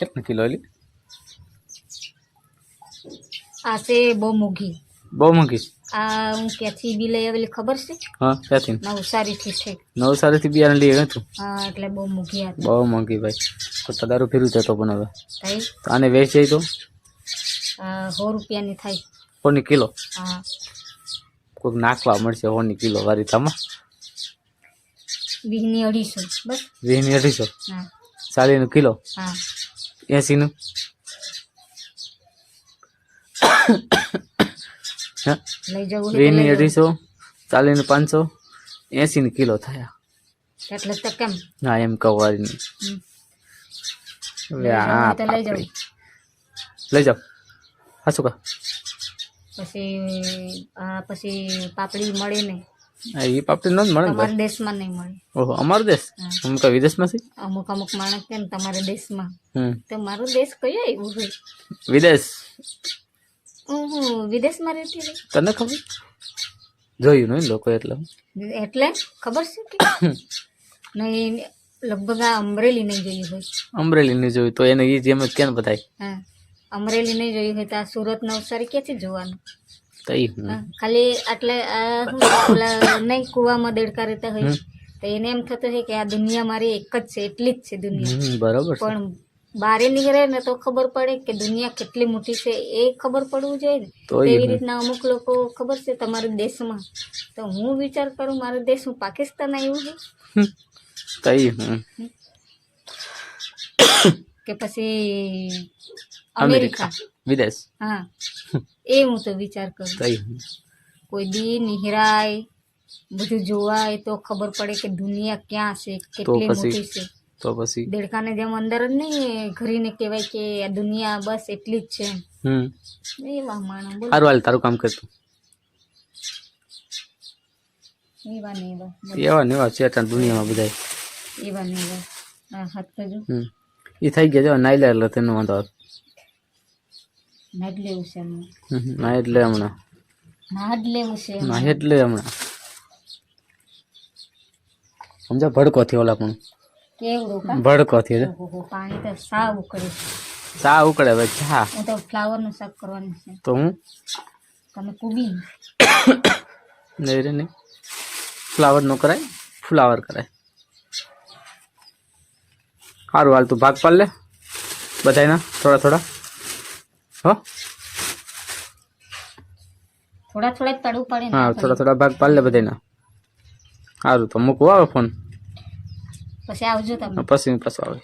કેટલા કિલો એલી આ છે બહુ મોઘી બહુ મોંઘી આ હું ક્યાંથી બી લઈ આવેલી ખબર છે? હા ક્યાંથી? નવસારીથી છે. નવસારીથી બિયારણ લઈ હતું હા એટલે બહુ મોઘી હતી બહુ મોંઘી ભાઈ. તો તારું ફેરવું જતો પણ હવે. તો આને વેચ જાય તો સો રૂપિયાની થાય. સોની કિલો? હા. કોઈક નાખવા મળશે હોની કિલો વારી તામાં વીસની અઢીસો બસ. વીસની અઢીસો? હા. ચાલીસનું કિલો? હા. એંસીનું જવું. અઢીસો ચાલીસનું પાંચસો એંસીની કિલો થયા. એટલે તો કેમ? એમ કહું વારીની હમ. હવે લઈ જવું આ લઈ જાઓ. હા શું કા પછી આ પછી પાપડી મળે ને હા, એ પાપડી ન મળે ભાઈ? દેશમાં નહીં મળે. ઓહો અમારો દેશ? હા. અમે કઈ વિદેશમાં છીએ અમુક અમુક માણસ છે ને તમારા દેશમાં. તો મારો દેશ કયો આવ્યો હોય વિદેશ? ઓહો વિદેશમાં રહેતી રહી? તને ખબર? જોયું નહીં લોકો એટલે. એટલે? ખબર છે કે? નહીં લગભગ આ અમરેલી નહીં જોયું હોય. અમરેલી નહીં જોયું તો એને એ જેમ જ કેમ બતાય હા અમરેલી નહીં જોયું હોય તો આ સુરત નવસારી ક્યાંથી જોવાનું? ખાલી આટલે ઓલા નહીં કૂવામાં દેડકા રહેતા હોય તો એને એમ થતું હોય કે આ દુનિયા મારી એક જ છે એટલી જ છે દુનિયા. બરાબર પણ બારે નીકળે ને તો ખબર પડે કે દુનિયા કેટલી મોટી છે એ ખબર પડવું જોઈએ એવી રીતના અમુક લોકો ખબર છે તમારા દેશમાં. તો હું વિચાર કરું મારો દેશ હું પાકિસ્તાન આવ્યું છે. કે પછી અમેરિકા. વિદેશ. હા. એ હું તો વિચાર કરું. કોઈ દી નિહરાય બધું જોવાય તો ખબર પડે કે દુનિયા ક્યાં છે કેટલી? મોટી છે. તો પછી દેડકાને જેમ અંદર જ નહીં ઘરીને કહેવાય કે આ દુનિયા બસ એટલી જ છે. હમ. એવા માણસ બોલ. સારું હાલ તારું કામ કરતું એવા ને એવા એવા ને એવા છે અટાણે દુનિયામાં બધા એવા ને એવા. હા હાથ કરજો. હમ. એ થઈ ગયા જો નાઈ લે એટલે તેનો વાંધો નાદ લેવું છે એમને હમ, એટલે હમણાં. નાદ લેવું છે એમને. ના એટલે હમણાં. સમજા? ભડકો થયો ઓલા પણ. કેવડું ભડકો થયો. પાણી તો સાવ ઉકળે સા ઉકળે હવે ચા હું તો ફ્લાવરનું શાક કરવાનું છે. તો હું? તમે કુબી નહીં રે નહીં. ફ્લાવરનું કરાય ફ્લાવર કરાય. સારું હાલ તું ભાગ પાડ લે. બધાયના થોડા થોડા. હો? થોડા થોડા તડું પડે હા થોડા થોડા ભાગ પાડ લે બધાયના. સારું તો મૂકવો આવે ફોન. પછી આવજો તમે. પછી પાછો આવે.